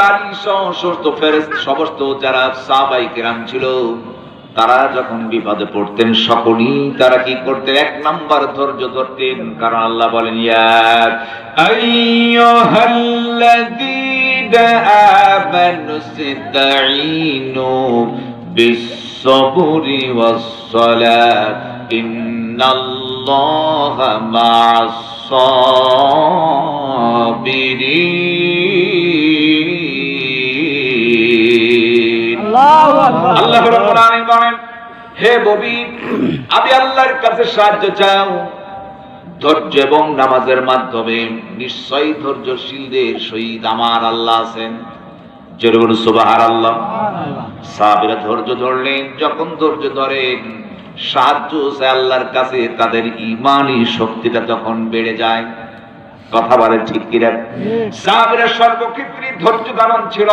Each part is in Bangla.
তারই সমস্ত সমস্ত যারা সাহাবাই কেরাম ছিল, তারা যখন বিপদে পড়তেন, সকলেই তারা কি করতেন? এক নাম্বার ধৈর্য ধরতেন। কারণ আল্লাহ বলেন, ইয়া আইয়ুহাল্লাযীনা আমানু মা'আস-সাবিরিন। আল্লাহু রাব্বুল আলামিন বলেন হে আমি আল্লাহর কাছে সাহায্য চাও। ধৈর্য এবং নামাজের মাধ্যমে নিশ্চয়ই ধৈর্যশীলদের সহিত আমার আল্লাহ আছেন। বলুন সুবহান আল্লাহ সাহাবীরা ধৈর্য ধরলেন। যখন ধৈর্য ধরেন সাহায্য আল্লাহর কাছে তাদের ইমানি শক্তিটা তখন বেড়ে যায়। কথা বলে ঠিক কিনা? সাহাবীরা সর্বক্ষেত্রে ধৈর্য ধারণ ছিল।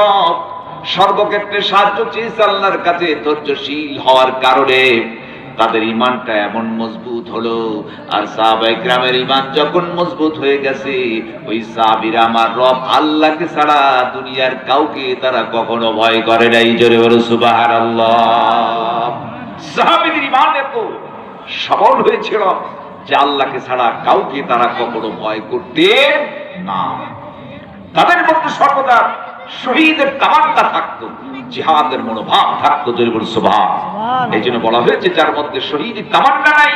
সর্বক্ষেত্রে সাহায্য চেয়েছে আল্লাহর কাছে, ধৈর্যশীল হওয়ার কারণে। তাদের ইমানটা এমন মজবুত হলো, আর সাহাবাই গ্রামের ইমান যখন মজবুত হয়ে গেছে, ওই সাহাবীরা আমার রব আল্লাহকে ছাড়া দুনিয়ার কাউকে তারা কখনো ভয় করে নাই, জোরে বলে সুবাহার আল্লাহ সাহাবীদের ইমান এত সবল হয়েছিল যে আল্লাহকে ছাড়া কাউকে তারা কখনো ভয় করতে না। তাদের মধ্যে সর্বদা শহীদের তামাক্কা থাকতো জিহাদের মনোভাব থাকতো জরিবুল সুভাগ এই জন্য বলা হয়েছে যার মধ্যে শহীদের তামাক্কা নাই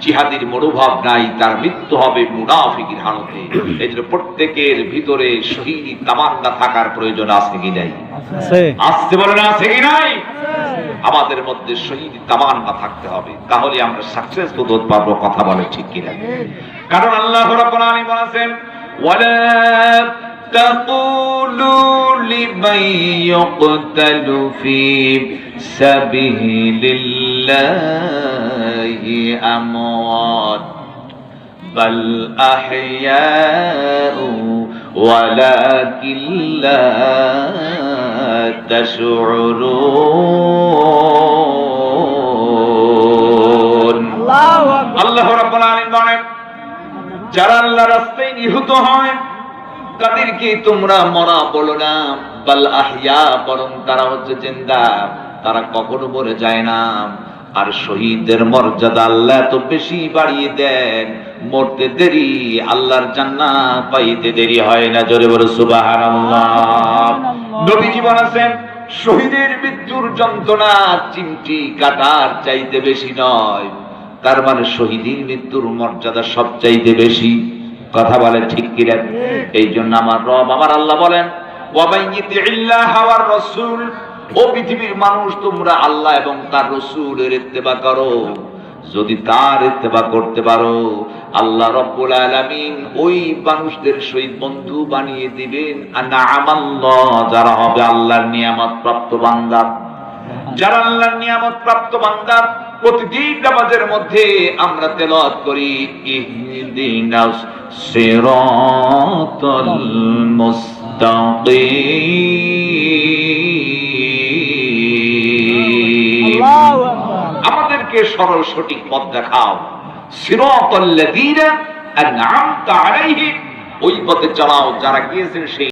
জিহাদির মনোভাব নাই তার মৃত্যু হবে মুনাফিকির হানতে। এই জন্য প্রত্যেকের ভিতরে শহীদ তামান্না থাকার প্রয়োজন আছে কি নাই? আসতে বলেন আছে কি নাই? আমাদের মধ্যে শহীদ তামান্না থাকতে হবে তাহলে আমরা সাকসেস তো হতে পাবো কথা বলে ঠিক কিনা কারণ আল্লাহ রাব্বুল আলামিন বলেছেন ওয়ালা তাকুলু لمن يقتل في سبيل الله أموات بل أحياء ولكن لا تشعرون আল্লাহু আকবার আল্লাহ রাব্বুল আলামিন বলেন যারা আল্লাহর রাস্তায় নিহত হয় তাদেরকে তোমরা মরা বলো না? বাল আহিয়া বরং তারা হচ্ছে জিন্দা। তারা কখনো মরে যায় না। আর শহীদদের মর্যাদা আল্লাহ তো বেশি বাড়িয়ে দেন। মরতে দেরি আল্লাহর জান্নাত পাইতে দেরি হয় না। জোরে বলে সুবহানাল্লাহ। নবী জীবন আছেন শহীদের মৃত্যুর যন্ত্রণা চিমটি কাটার চাইতে বেশি নয়। তার মানে শহীদের মৃত্যুর মর্যাদা সব চাইতে বেশি। কথা বলে ঠিক কিনা এই জন্য আমার রব আমার আল্লাহ বলেন ও পৃথিবীর মানুষ, তোমরা আল্লাহ এবং তার রসুলের ইত্তেবা করো। যদি তার ইত্তেবা করতে পারো, আল্লাহ রব্বুল আলামিন ওই মানুষদের সহিত বন্ধু বানিয়ে দিবেন। আর না আনামাল্লাহ যারা হবে আল্লাহর নিয়ামত প্রাপ্ত বান্দা। যারা আল্লাহর নিয়ামত প্রাপ্ত বান্দা প্রতিদিন নামাজের মধ্যে আমরা তেলাওয়াত করি ইহদিনাস সিরাতাল মুস্তাকিম। আমাদেরকে সরল সঠিক পথ দেখাও। সিরাতাল্লাযীনা আন'আমতা আলাইহিম। ওই পথে চালাও যারা গিয়েছেন সেই